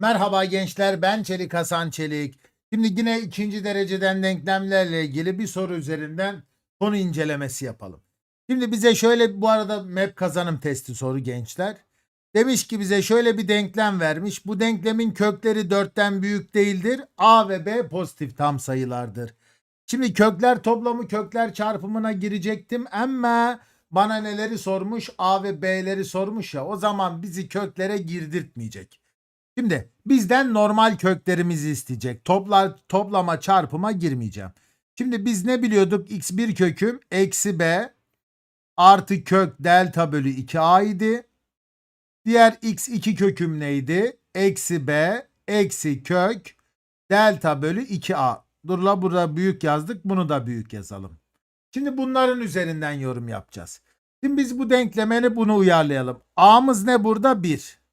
Merhaba gençler ben Çelik Hasan Çelik. Şimdi yine ikinci dereceden denklemlerle ilgili bir soru üzerinden konu incelemesi yapalım. Şimdi bize şöyle bu arada map kazanım testi soru gençler. Demiş ki bize şöyle bir denklem vermiş. Bu denklemin kökleri 4'ten büyük değildir. A ve B pozitif tam sayılardır. Şimdi kökler toplamı kökler çarpımına girecektim ama bana neleri sormuş? A ve B'leri sormuş ya. O zaman bizi köklere girdirtmeyecek. Şimdi bizden normal köklerimizi isteyecek. Toplar, toplama çarpıma girmeyeceğim. Şimdi biz ne biliyorduk? x1 köküm eksi b artı kök delta bölü 2a idi. Diğer x2 köküm neydi? Eksi b eksi kök delta bölü 2a. Dur la burada büyük yazdık. Bunu da büyük yazalım. Şimdi bunların üzerinden yorum yapacağız. Şimdi biz bu denklemeni bunu uyarlayalım. A'mız ne burada? 1.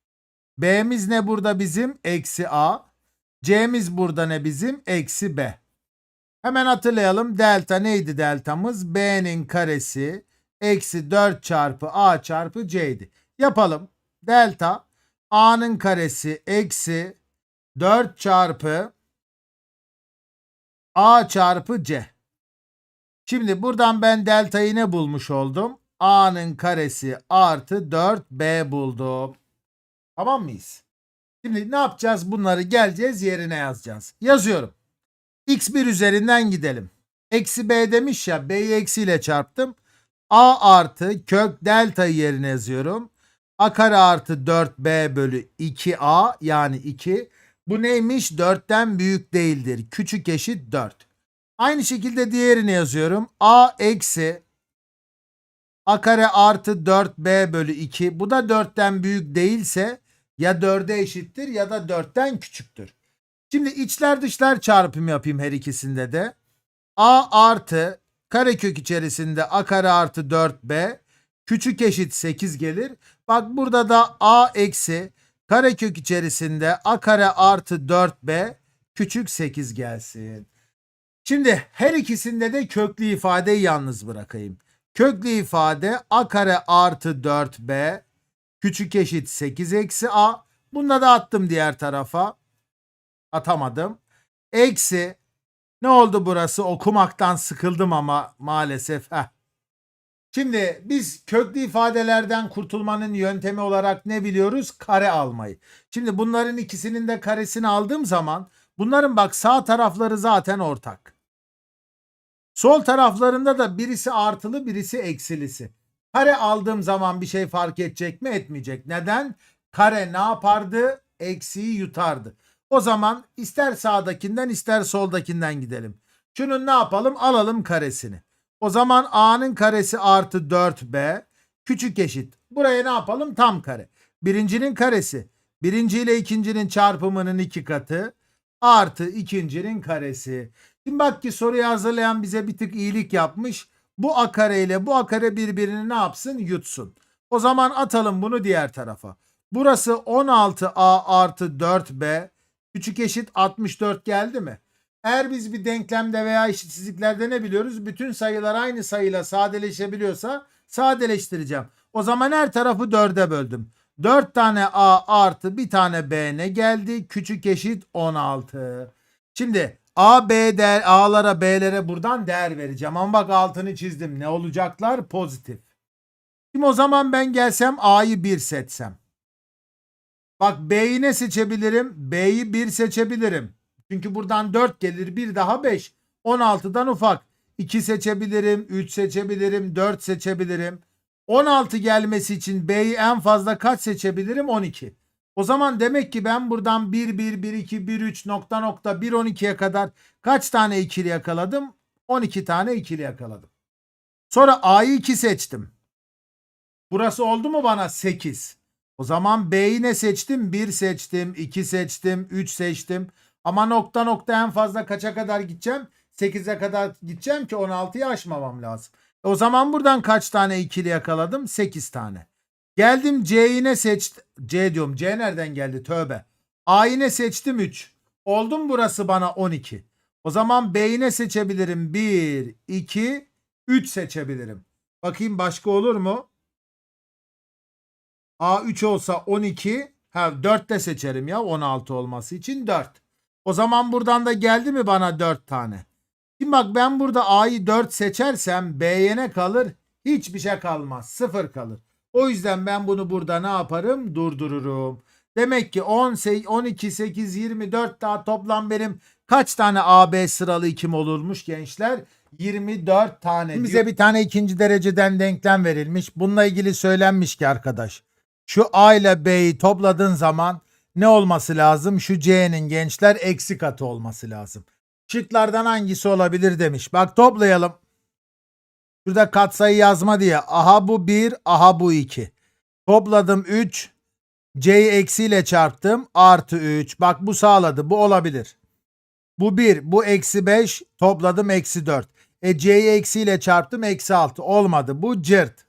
B'miz ne burada bizim? Eksi A. C'miz burada ne bizim? Eksi B. Hemen hatırlayalım. Delta neydi deltamız? B'nin karesi eksi 4 çarpı A çarpı C'ydi. Yapalım. Delta A'nın karesi eksi 4 çarpı A çarpı C. Şimdi buradan ben deltayı ne bulmuş oldum? A'nın karesi artı 4B buldum. Tamam mıyız? Şimdi ne yapacağız? Bunları geleceğiz yerine yazacağız. Yazıyorum. x1 üzerinden gidelim. Eksi b demiş ya b'yi eksiyle çarptım. a artı kök delta yerine yazıyorum. a kare artı 4b bölü 2a yani 2. Bu neymiş? 4'ten büyük değildir. Küçük eşit 4. Aynı şekilde diğerini yazıyorum. a eksi a kare artı 4b bölü 2. Bu da 4'ten büyük değilse ya 4'e eşittir ya da 4'ten küçüktür. Şimdi içler dışlar çarpımı yapayım her ikisinde de. a artı karekök içerisinde a kare artı 4b küçük eşit 8 gelir. Bak burada da a eksi karekök içerisinde a kare artı 4b küçük 8 gelsin. Şimdi her ikisinde de köklü ifadeyi yalnız bırakayım. Köklü ifade a kare artı 4b küçük eşit 8 eksi a. Bunu da attım diğer tarafa. Atamadım. Eksi ne oldu burası? Okumaktan sıkıldım ama maalesef. Heh. Şimdi biz köklü ifadelerden kurtulmanın yöntemi olarak ne biliyoruz? Kare almayı. Şimdi bunların ikisinin de karesini aldığım zaman bunların bak sağ tarafları zaten ortak. Sol taraflarında da birisi artılı birisi eksilisi. Kare aldığım zaman bir şey fark edecek mi? Etmeyecek. Neden? Kare ne yapardı? Eksiği yutardı. O zaman ister sağdakinden ister soldakinden gidelim. Şunun ne yapalım? Alalım karesini. O zaman a'nın karesi artı 4b küçük eşit. Buraya ne yapalım? Tam kare. Birincinin karesi. Birinci ile ikincinin çarpımının iki katı artı ikincinin karesi. Şimdi bak ki soruyu hazırlayan bize bir tık iyilik yapmış. Bu a kare ile bu a kare birbirini ne yapsın? Yutsun. O zaman atalım bunu diğer tarafa. Burası 16a artı 4b küçük eşit 64 geldi mi? Eğer biz bir denklemde veya eşitsizliklerde ne biliyoruz? Bütün sayılar aynı sayıyla sadeleşebiliyorsa sadeleştireceğim. O zaman her tarafı 4'e böldüm. 4 tane a artı bir tane b ne geldi? Küçük eşit 16. Şimdi A, B değer, A'lara, B'lere buradan değer vereceğim. Ama bak altını çizdim. Ne olacaklar? Pozitif. Şimdi o zaman ben gelsem A'yı 1 seçsem. Bak B'yi ne seçebilirim? B'yi 1 seçebilirim. Çünkü buradan 4 gelir. Bir daha 5. 16'dan ufak. 2 seçebilirim. 3 seçebilirim. 4 seçebilirim. 16 gelmesi için B'yi en fazla kaç seçebilirim? 12. O zaman demek ki ben buradan 1 1 1 2 1 3 nokta nokta 1 12'ye kadar kaç tane ikili yakaladım? 12 tane ikili yakaladım. Sonra A'yı 2 seçtim. Burası oldu mu bana 8? O zaman B'yi ne seçtim? 1 seçtim, 2 seçtim, 3 seçtim. Ama nokta nokta en fazla kaça kadar gideceğim? 8'e kadar gideceğim ki 16'yı aşmamam lazım. E o zaman buradan kaç tane ikili yakaladım? 8 tane. Geldim C'yi ne seçtim? C diyorum. C nereden geldi? Tövbe. A'yı ne seçtim? 3. Oldu mu burası bana 12? O zaman B'yi ne seçebilirim? 1, 2, 3 seçebilirim. Bakayım başka olur mu? A 3 olsa 12, Ha 4 de seçerim ya 16 olması için 4. O zaman buradan da geldi mi bana 4 tane? Şimdi bak ben burada A'yı 4 seçersem B'ye ne kalır? Hiçbir şey kalmaz. 0 kalır. O yüzden ben bunu burada ne yaparım? Durdururum. Demek ki 10, se- 12, 8, 24 daha toplam benim kaç tane AB sıralı ikim olurmuş gençler? 24 tane. Bize bir tane ikinci dereceden denklem verilmiş. Bununla ilgili söylenmiş ki arkadaş. Şu A ile B'yi topladığın zaman ne olması lazım? Şu C'nin gençler eksi katı olması lazım. Şıklardan hangisi olabilir demiş. Bak toplayalım. Şurada katsayı yazma diye. Aha bu 1, aha bu 2. Topladım 3. C'yi eksiyle çarptım. Artı 3. Bak bu sağladı. Bu olabilir. Bu 1. Bu eksi 5. Topladım eksi 4. E C'yi eksiyle çarptım. Eksi 6. Olmadı. Bu cırt.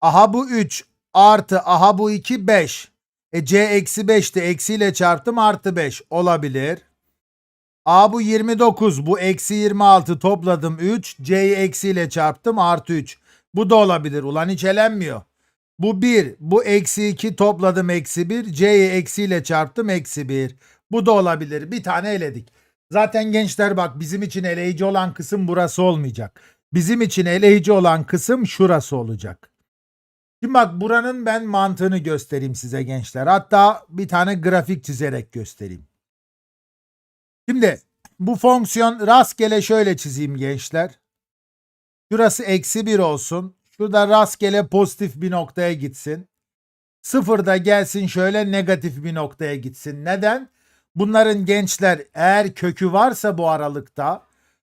Aha bu 3. Artı aha bu 2 5. E C eksi 5'ti. Eksiyle çarptım. Artı 5. Olabilir. A bu 29. Bu eksi 26 topladım 3. C'yi eksiyle çarptım artı 3. Bu da olabilir. Ulan hiç elenmiyor. Bu 1. Bu eksi 2 topladım eksi 1. C'yi eksiyle çarptım eksi 1. Bu da olabilir. Bir tane eledik. Zaten gençler bak bizim için eleyici olan kısım burası olmayacak. Bizim için eleyici olan kısım şurası olacak. Şimdi bak buranın ben mantığını göstereyim size gençler. Hatta bir tane grafik çizerek göstereyim. Şimdi bu fonksiyon rastgele şöyle çizeyim gençler. Şurası eksi 1 olsun. Şurada rastgele pozitif bir noktaya gitsin. Sıfırda gelsin şöyle negatif bir noktaya gitsin. Neden? Bunların gençler eğer kökü varsa bu aralıkta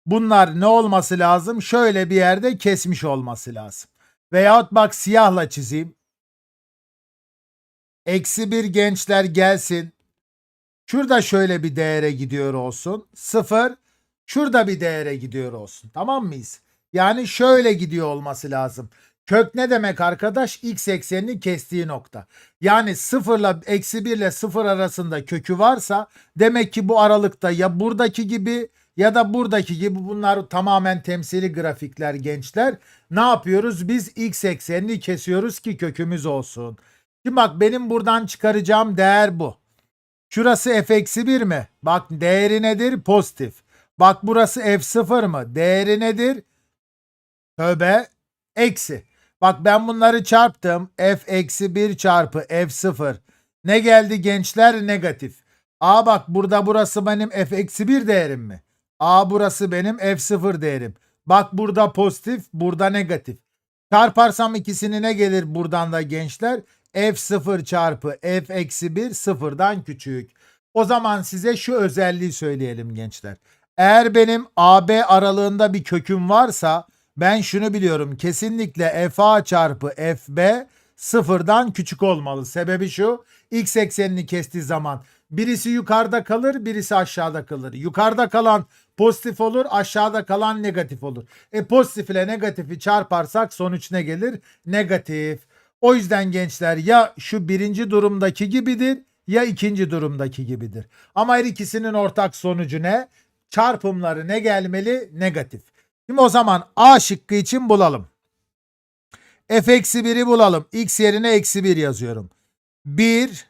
bunlar ne olması lazım? Şöyle bir yerde kesmiş olması lazım. Veyahut bak siyahla çizeyim. Eksi bir gençler gelsin. Şurada şöyle bir değere gidiyor olsun. 0 şurada bir değere gidiyor olsun. Tamam mıyız? Yani şöyle gidiyor olması lazım. Kök ne demek arkadaş? X eksenini kestiği nokta. Yani 0 ile eksi 1 ile 0 arasında kökü varsa demek ki bu aralıkta ya buradaki gibi ya da buradaki gibi bunlar tamamen temsili grafikler gençler. Ne yapıyoruz? Biz x eksenini kesiyoruz ki kökümüz olsun. Şimdi bak benim buradan çıkaracağım değer bu. Şurası f eksi 1 mi? Bak değeri nedir? Pozitif. Bak burası f0 mı? Değeri nedir? Tövbe eksi. Bak ben bunları çarptım. f eksi 1 çarpı f0. Ne geldi gençler? Negatif. A bak burada burası benim f eksi 1 değerim mi? A burası benim f0 değerim. Bak burada pozitif, burada negatif. Çarparsam ikisini ne gelir buradan da gençler? F0 çarpı f eksi 1 sıfırdan küçük. O zaman size şu özelliği söyleyelim gençler. Eğer benim AB aralığında bir köküm varsa ben şunu biliyorum. Kesinlikle fa çarpı fb sıfırdan küçük olmalı. Sebebi şu. X eksenini kestiği zaman birisi yukarıda kalır, birisi aşağıda kalır. Yukarıda kalan pozitif olur, aşağıda kalan negatif olur. E pozitif ile negatifi çarparsak sonuç ne gelir? Negatif. O yüzden gençler ya şu birinci durumdaki gibidir ya ikinci durumdaki gibidir. Ama her ikisinin ortak sonucu ne? Çarpımları ne gelmeli? Negatif. Şimdi o zaman A şıkkı için bulalım. F eksi 1'i bulalım. X yerine eksi 1 yazıyorum. 1,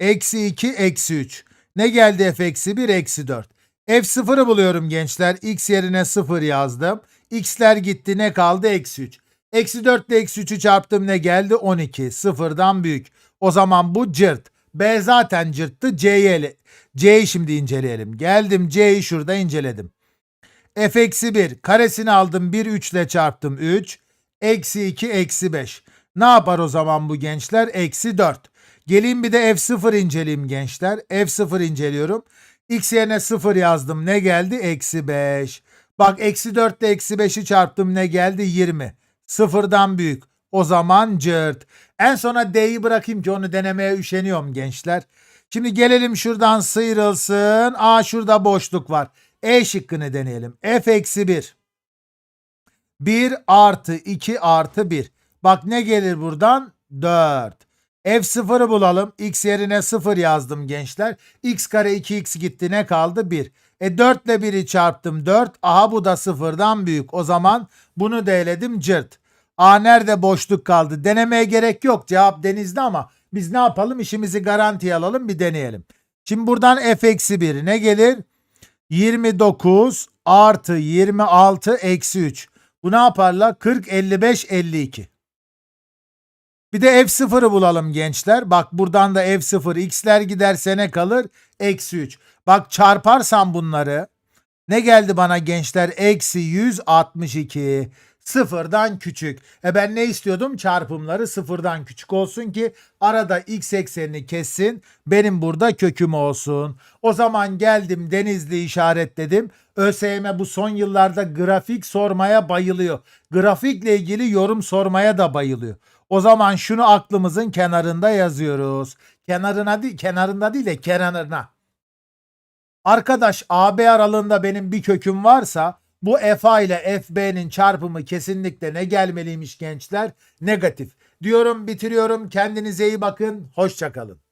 eksi 2, eksi 3. Ne geldi F eksi 1? Eksi 4. F0'ı buluyorum gençler. X yerine 0 yazdım. X'ler gitti ne kaldı? Eksi 3. Eksi 4 ile eksi 3'ü çarptım ne geldi? 12. Sıfırdan büyük. O zaman bu cırt. B zaten cırttı. C'yi C'yi şimdi inceleyelim. Geldim C'yi şurada inceledim. F eksi 1 karesini aldım 1 3 ile çarptım 3. Eksi 2 eksi 5. Ne yapar o zaman bu gençler? Eksi 4. Geleyim bir de F0 inceleyeyim gençler. F0 inceliyorum. X yerine 0 yazdım. Ne geldi? Eksi 5. Bak eksi 4 ile eksi 5'i çarptım. Ne geldi? 20. Sıfırdan büyük. O zaman cırt. En sona D'yi bırakayım ki onu denemeye üşeniyorum gençler. Şimdi gelelim şuradan sıyrılsın. Aa şurada boşluk var. E şıkkını deneyelim. F eksi 1. 1 artı 2 artı 1. Bak ne gelir buradan? 4. F0'ı bulalım. X yerine 0 yazdım gençler. X kare 2x gitti ne kaldı? 1. E 4 ile 1'i çarptım 4. Aha bu da 0'dan büyük. O zaman bunu da eledim cırt. A nerede boşluk kaldı? Denemeye gerek yok. Cevap denizde ama Biz ne yapalım? İşimizi garantiye alalım bir deneyelim. Şimdi buradan f eksi 1 ne gelir? 29 artı 26 eksi 3. Bu ne yaparlar? 40, 55, 52. Bir de f0'ı bulalım gençler. Bak buradan da f0 x'ler giderse ne kalır? Eksi 3. Bak çarparsam bunları ne geldi bana gençler? Eksi 162. Sıfırdan küçük. E ben ne istiyordum? Çarpımları sıfırdan küçük olsun ki arada x eksenini kessin. Benim burada köküm olsun. O zaman geldim Denizli işaretledim. ÖSYM bu son yıllarda grafik sormaya bayılıyor. Grafikle ilgili yorum sormaya da bayılıyor. O zaman şunu aklımızın kenarında yazıyoruz. Kenarına değil, kenarında değil de kenarına. Arkadaş AB aralığında benim bir köküm varsa bu FA ile FB'nin çarpımı kesinlikle ne gelmeliymiş gençler? Negatif. Diyorum bitiriyorum. Kendinize iyi bakın. Hoşçakalın.